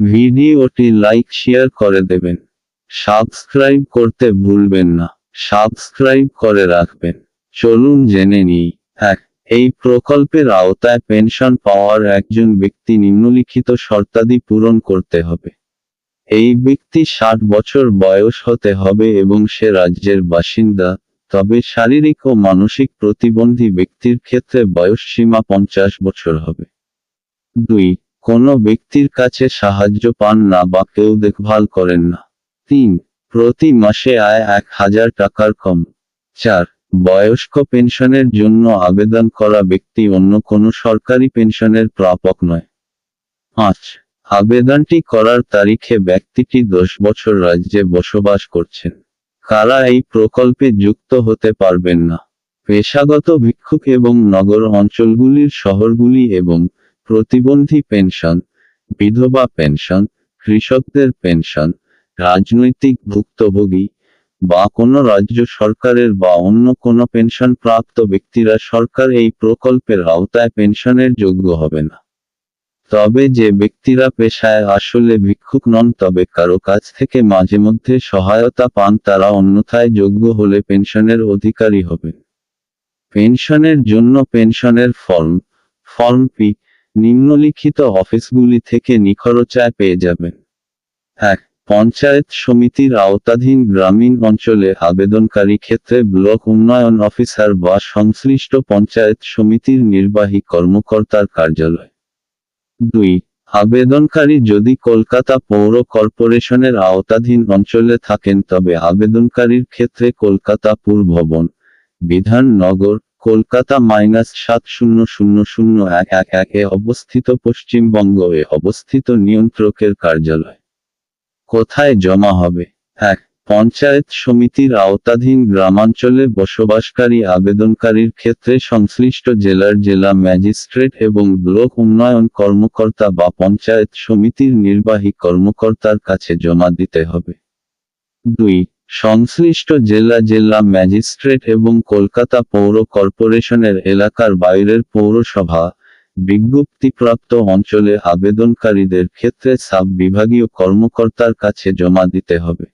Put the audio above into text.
ভিডিওটি like, share করে দেবেন। সাবস্ক্রাইব করতে ভুলবেন না। সাবস্ক্রাইব করে রাখবেন। চলুন জেনে নিই। এক, এই প্রকল্পের আওতায় পেনশন পাওয়ার একজন ব্যক্তি নিম্নলিখিত শর্তাদি পূরণ করতে হবে। এই ব্যক্তি ষাট বছর বয়স হতে হবে এবং সে রাজ্যের বাসিন্দা, তবে শারীরিক ও মানসিক প্রতিবন্ধী ব্যক্তির ক্ষেত্রে বয়স সীমা পঞ্চাশ বছর হবে। দুই কোনো ব্যক্তির কাছে সাহায্য পান না বা কেউ দেখভাল করেন না। তিন, প্রতি মাসে আয় এক হাজার টাকার কম। চার, বয়স্ক পেনশনের জন্য আবেদন করা ব্যক্তি অন্য কোনো সরকারি পেনশনের প্রাপক নয়। পাঁচ, আবেদনটি করার তারিখে ব্যক্তিটি দশ বছর রাজ্যে বসবাস করছেন। কারা এই প্রকল্পে যুক্ত হতে পারবেন না? পেশাগত ভিক্ষুক এবং নগর অঞ্চলগুলির শহরগুলি এবং প্রতিবন্ধী পেনশন, বিধবা পেনশন, কৃষকদের পেনশন, রাজনৈতিক ভুক্তভোগী, বা কোনো রাজ্য সরকারের বা অন্য কোনো পেনশন প্রাপ্ত ব্যক্তিরা সরকার এই প্রকল্পের আওতায় পেনশনের যোগ্য হবে না। তবে যে ব্যক্তিরা পেশায় আসলে ভিক্ষুক নন, তবে কারও কাছ থেকে মাঝে মধ্যে সহায়তা পান, তারা অন্যথায় যোগ্য হলে পেনশনের অধিকারী হবেন। পেনশনের জন্য পেনশনের ফর্ম ফর্ম পি নিম্নলিখিত অফিসগুলি থেকে নিখরচায় পেয়ে যাবেন। এক, পঞ্চায়েত সমিতির আওতাধীন গ্রামীণ অঞ্চলে আবেদনকারী ক্ষেত্রে ব্লক উন্নয়ন অফিসার বা সংশ্লিষ্ট পঞ্চায়েত সমিতির নির্বাহী কর্মকর্তার কার্যালয়। দুই, আবেদনকারী যদি কলকাতা পৌর কর্পোরেশনের আওতাধীন অঞ্চলে থাকেন তবে আবেদনকারীর ক্ষেত্রে কলকাতা পুর ভবন, বিধাননগর কলকাতা মাইনাস সাত শূন্য শূন্য শূন্য এক এক একে অবস্থিত পশ্চিমবঙ্গ এ অবস্থিত নিয়ন্ত্রকের কার্যালয়। কোথায় জমা হবে? এক, পঞ্চায়েত সমিতির আওতাধীন গ্রামাঞ্চলে বসবাসকারী আবেদনকারীর ক্ষেত্রে সংশ্লিষ্ট জেলার জেলা ম্যাজিস্ট্রেট এবং ব্লক উন্নয়ন কর্মকর্তা বা পঞ্চায়েত সমিতির নির্বাহী কর্মকর্তার কাছে জমা দিতে হবে। দুই সংশ্লিষ্ট জেলা জেলা ম্যাজিস্ট্রেট এবং কলকাতা পৌর কর্পোরেশনের এলাকার বাইরের পৌরসভা বিজ্ঞপ্তিপ্রাপ্ত অঞ্চলে আবেদনকারীদের ক্ষেত্রে সাব বিভাগীয় কর্মকর্তার কাছে জমা দিতে হবে।